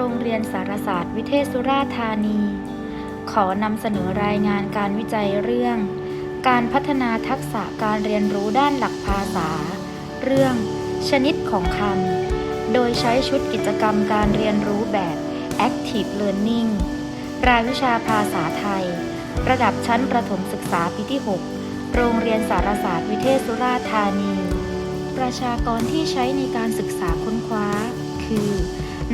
โรงเรียนสารศาสตร์วิเทศสุราธานี ขอนำเสนอรายงานการวิจัยเรื่อง การพัฒนาทักษะการเรียนรู้ด้านหลักภาษา เรื่อง ชนิดของคำ โดยใช้ชุดกิจกรรมการเรียนรู้แบบ Active Learning รายวิชาภาษาไทย ระดับชั้นประถมศึกษาปีที่ 6 โรงเรียนสารศาสตร์วิเทศสุราธานี ประชากรที่ใช้ในการศึกษาค้นคว้า คือ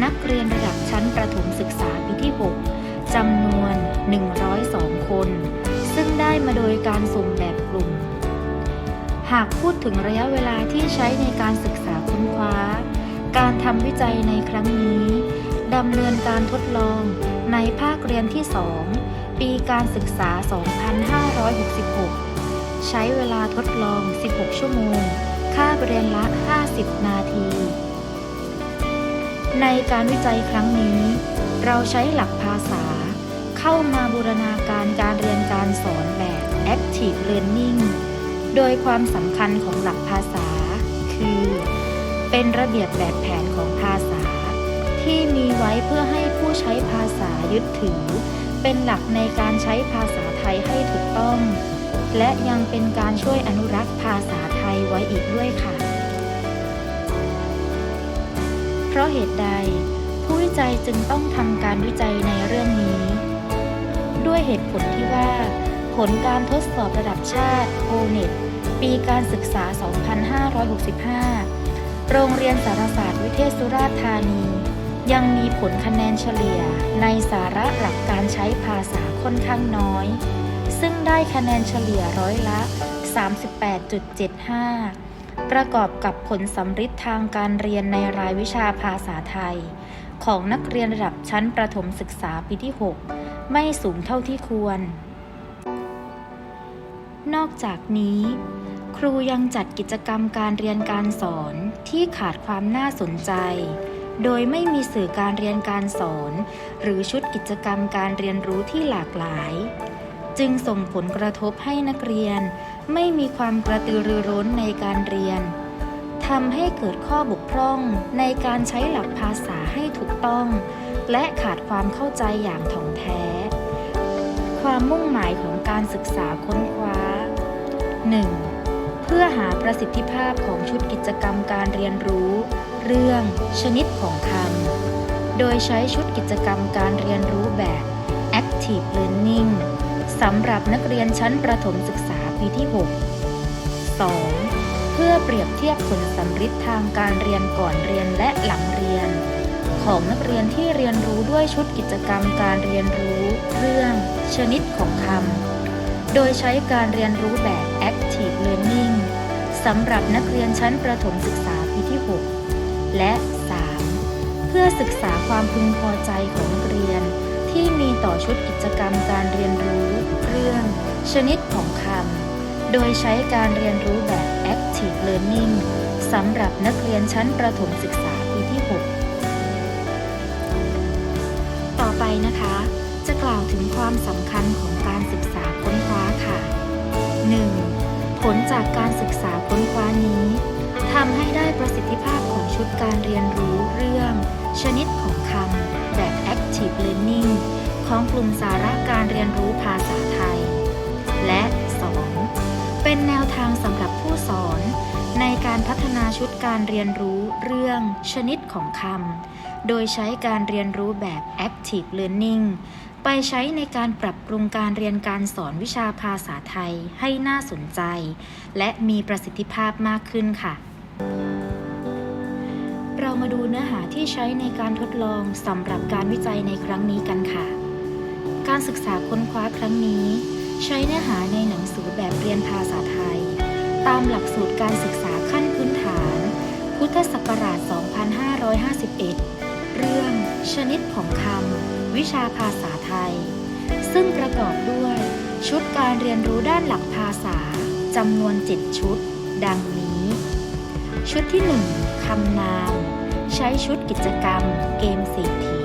นักเรียนระดับชั้นประถมศึกษาปีที่ 6จำนวน 102 คน ซึ่งได้มาโดยการสุ่มแบบกลุ่ม หากพูดถึงระยะเวลาที่ใช้ในการศึกษาค้นคว้า การทำวิจัยในครั้งนี้ดำเนินการทดลองในภาคเรียนที่ 2 ปีการศึกษา 2566 ใช้เวลาทดลอง 16 ชั่วโมง ค่าเรียนละ 50 นาที ในการวิจัยครั้งนี้ เราใช้หลักภาษา เข้ามาบูรณาการการเรียนการสอนแบบ Active Learning โดยความสำคัญของหลักภาษา คือ เป็นระเบียบแบบแผนของภาษา ที่มีไว้เพื่อให้ผู้ใช้ภาษายึดถือ เป็นหลักในการใช้ภาษาไทยให้ถูกต้อง และยังเป็นการช่วยอนุรักษ์ภาษาไทยไว้อีกด้วยค่ะ เพราะเหตุใด ผู้วิจัยจึงต้องทำการวิจัยในเรื่องนี้ ด้วยเหตุผลที่ว่า ผลการทดสอบระดับชาติโอเน็ตปีการศึกษา 2565 โรงเรียนสารศาสตร์วิเทศสุราษฎร์ธานี ยังมีผลคะแนนเฉลี่ยในสาระหลักการใช้ภาษาค่อนข้างน้อย ซึ่งได้คะแนนเฉลี่ยร้อยละ 38.75 ประกอบกับผลสำฤทธิ์ทางการเรียนในรายวิชาภาษาไทย ของนักเรียนระดับชั้นประถมศึกษาปีที่ 6 ไม่สูงเท่าที่ควร นอกจากนี้ ครูยังจัดกิจกรรมการเรียนการสอนที่ขาดความน่าสนใจ โดยไม่มีสื่อการเรียนการสอน หรือชุดกิจกรรมการเรียนรู้ที่หลากหลาย จึงส่งผลกระทบให้นักเรียน ไม่มีความกระตือรือร้นในการเรียนทำให้เกิดข้อบกพร่องในการใช้หลักภาษาให้ถูกต้อง และขาดความเข้าใจอย่างถ่องแท้ ความมุ่งหมายของการศึกษาค้นคว้า 1. เพื่อหาประสิทธิภาพของชุดกิจกรรมการเรียนรู้ เรื่อง ชนิดของคำโดยใช้ชุดกิจกรรมการเรียนรู้แบบ Active Learning สำหรับนักเรียนชั้นประถมศึกษาปีที่ 6 2. เพื่อเปรียบเทียบผลสำฤทธิ์ทางการเรียนก่อนเรียนและหลังเรียน ของนักเรียนที่เรียนรู้ด้วยชุดกิจกรรมการเรียนรู้ เรื่อง ชนิดของคำ โดยใช้การเรียนรู้แบบ Active Learning สำหรับนักเรียนชั้นประถมศึกษาปีที่ 6 และ 3. เพื่อศึกษาความพึงพอใจของนักเรียน ที่มีต่อชุดกิจกรรมการเรียนรู้เรื่อง ชนิดของคำ โดยใช้การเรียนรู้แบบ Active Learning สำหรับนักเรียนชั้นประถมศึกษาปีที่ 6 ต่อไปนะคะ จะกล่าวถึงความสำคัญของการศึกษาค้นคว้าค่ะ 1. ผลจากการศึกษาค้นคว้านี้ทำให้ได้ประสิทธิภาพของชุดการเรียนรู้เรื่อง ชนิดของคำแบบ Active Learning ของกลุ่มสาระการเรียนรู้ภาษาไทย และ 2. เป็นแนวทางสำหรับผู้สอน ในการพัฒนาชุดการเรียนรู้เรื่องชนิดของคำ โดยใช้การเรียนรู้แบบ Active Learning ไปใช้ในการปรับปรุงการเรียนการสอนวิชาภาษาไทยให้น่าสนใจ และมีประสิทธิภาพมากขึ้นค่ะ เรามาดูเนื้อหาที่ใช้ในการทดลองสำหรับการวิจัยในครั้งนี้กันค่ะ การศึกษาค้นคว้าครั้งนี้ ใช้เนื้อหาในหนังสือแบบเรียนภาษาไทย ตามหลักสูตรการศึกษาขั้นพื้นฐาน พุทธศักราช 2551 เรื่อง ชนิดของคำ วิชาภาษาไทย ซึ่งประกอบด้วย ชุดการเรียนรู้ด้านหลักภาษาจำนวน 7 ชุด ดังนี้ ชุดที่ 1 คำนาม ใช้ชุดกิจกรรม เกมเศรษฐี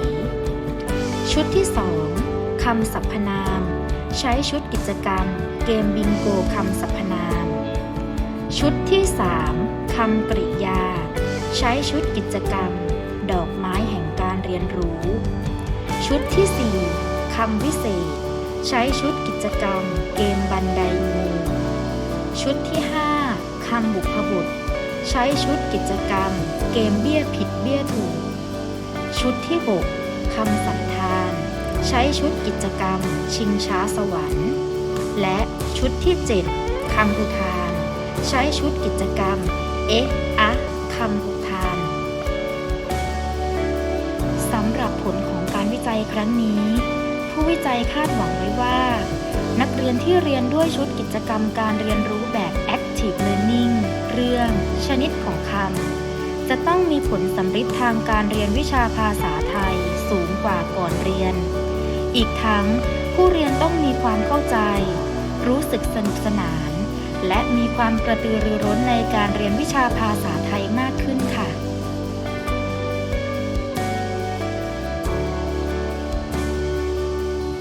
ชุดที่ 2 คำสรรพนาม ใช้ชุดกิจกรรม เกมบิงโกคำสรรพนาม ชุดที่ 3คำกริยา ใช้ชุดกิจกรรม ดอกไม้แห่งการเรียนรู้ ชุดที่ 4คำวิเศษ ใช้ชุดกิจกรรม เกมบันไดงูชุดที่ 5คำบุพบุตร ใช้ชุดกิจกรรม เกมเบี้ยผิดเบี้ยถูก ชุดที่ 6คำสันธาน ใช้ชุดกิจกรรม ชิงช้าสวรรค์ และชุดที่ 7คำอุทาน ใช้ชุดกิจกรรม เอ๊ะอะคำอุทานสำหรับผลของการวิจัยครั้งนี้ ผู้วิจัยคาดหวังไว้ว่า นักเรียนที่เรียนด้วยชุดกิจกรรมการเรียนรู้แบบ Active Learning เรื่อง ชนิดของคำจะต้องมีผลสำฤทธิ์ทางการเรียนวิชาภาษาไทยสูงกว่าก่อนเรียน อีกทั้งผู้เรียนต้องมีความเข้าใจ รู้สึกสนุกสนาน และมีความกระตือรือร้นในการเรียนวิชาภาษาไทยมากขึ้นค่ะ